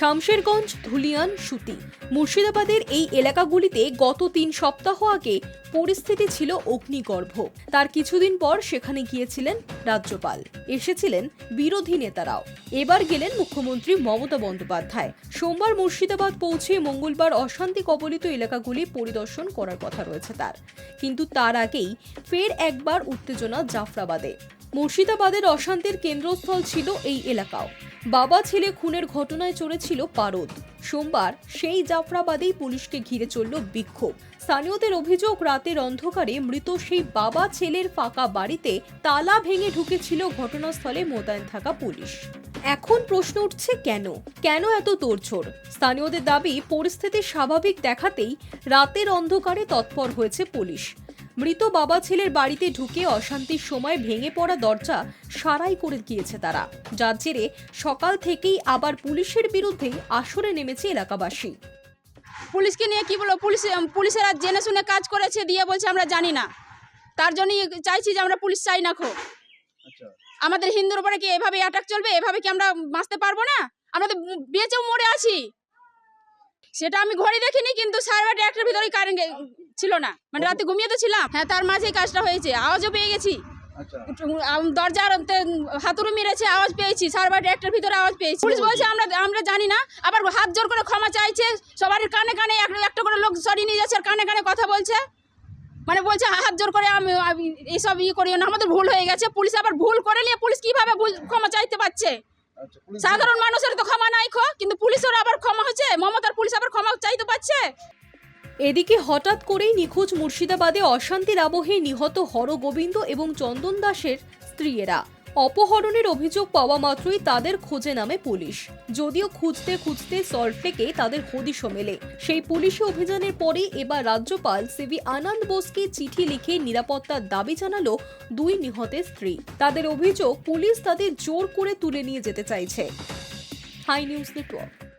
শামশেরগঞ্জ, ধুলিয়ান, সুতি। মুর্শিদাবাদের এই এলাকাগুলিতে গত তিন সপ্তাহ আগে পরিস্থিতি ছিল অগ্নিগর্ভ। তার কিছুদিন পর সেখানে গিয়েছিলেন রাজ্যপাল। এসেছিলেন বিরোধী নেতারাও। এবার গেলেন মুখ্যমন্ত্রী মমতা বন্দ্যোপাধ্যায়। সোমবার মুর্শিদাবাদ পৌঁছে মঙ্গলবার অশান্তি কবলিত এলাকাগুলি পরিদর্শন করার কথা রয়েছে তার। কিন্তু তার আগেই ফের একবার উত্তেজনা জাফরাবাদে। মুর্শিদাবাদের অশান্তির কেন্দ্রস্থল ছিল এই এলাকাও। বাবা ছেলে খুনের ঘটনায় চড়েছিল পারদ। সোমবার সেই জাফরাবাদেই পুলিশকে ঘিরে চলল বিক্ষোভ। স্থানীয়দের অভিযোগ, রাতের অন্ধকারে মৃত সেই বাবা ছেলের ফাঁকা বাড়িতে তালা ভেঙে ঢুকেছিল ঘটনাস্থলে মোতায়েন থাকা পুলিশ। এখন প্রশ্ন উঠছে কেন? কেন এত তোড়জোড়? স্থানীয়দের দাবি, পরিস্থিতি স্বাভাবিক দেখাতেই রাতের অন্ধকারে তৎপর হয়েছে পুলিশ। মৃত বাবা ছেলের বাড়িতে ঢুকে অশান্তির সময় ভেঙে পড়া দরজা সারাই করে গিয়েছে তারা। যার জেরে সকাল থেকেই আবার পুলিশের বিরুদ্ধে আসরে নেমেছে এলাকাবাসী। পুলিশকে নিয়ে কি বলব? পুলিশ পুলিশেরা জেনে শুনে কাজ করেছে দিয়ে বলছে আমরা জানি না। তার জন্যই চাইছি যে আমরা পুলিশ চাই না খো আচ্ছা। আমাদের হিন্দুর উপরে কি এভাবে অ্যাটাক চলবে? এভাবে কি আমরা বাঁচতে পারব না? আমরা তো বেঁচেও মরে আছি। সেটা আমি ঘরে দেখিনি কিন্তু সাড়ে বারোটা একটার ভিতরেই কারেন্ট ছিল না। মানে রাতে ঘুমিয়ে তো ছিলাম। হ্যাঁ তার মাঝেই কাজটা হয়েছে। আওয়াজও পেয়ে গেছি। আচ্ছা। দরজার তে হাতুড়ি মেরেছে আওয়াজ পেয়েছি। সাড়ে বারোটা একটার ভিতরে আওয়াজ পেয়েছি। পুলিশ বলছে আমরা আমরা জানি না। আবার হাত জোর করে ক্ষমা চাইছে। সবার কানে কানে এক- একটা করে লোক সরিয়ে নিয়ে যাচ্ছে আর কানে কানে কথা বলছে। মানে বলছে হাত জোর করে আমি আমি এইসব ইয়ে করিও না। আমাদের ভুল হয়ে গেছে। পুলিশ আবার ভুল করে নিয়ে পুলিশ কীভাবে ভুল ক্ষমা চাইতে পারছে? আচ্ছা সাধারণ মানুষের তো ক্ষমা নাই খো। কিন্তু পুলিশের আবার ক্ষমা হচ্ছে? মমতার পুলিশ আবার ক্ষমা চাইতে পারছে? এদিকে হঠাৎ করেই নিখোঁজ মুর্শিদাবাদে অশান্তির আবহে নিহত হরগোবিন্দ এবং চন্দন দাসের স্ত্রীয়েরা। অপহরণের অভিযোগ পাওয়া মাত্রই তাদের খোঁজে নামে পুলিশ। যদিও খুঁজতে খুঁজতে সল্টলেকে তাদের হদিশও মেলে। সেই পুলিশি অভিযানের পরে এবার রাজ্যপাল সিভি আনন্দ বোসকে চিঠি লিখে নিরাপত্তার দাবি জানালো দুই নিহতের স্ত্রী। তাদের অভিযোগ, পুলিশ তাদের জোর করে তুলে নিয়ে যেতে চাইছে। Hi news network.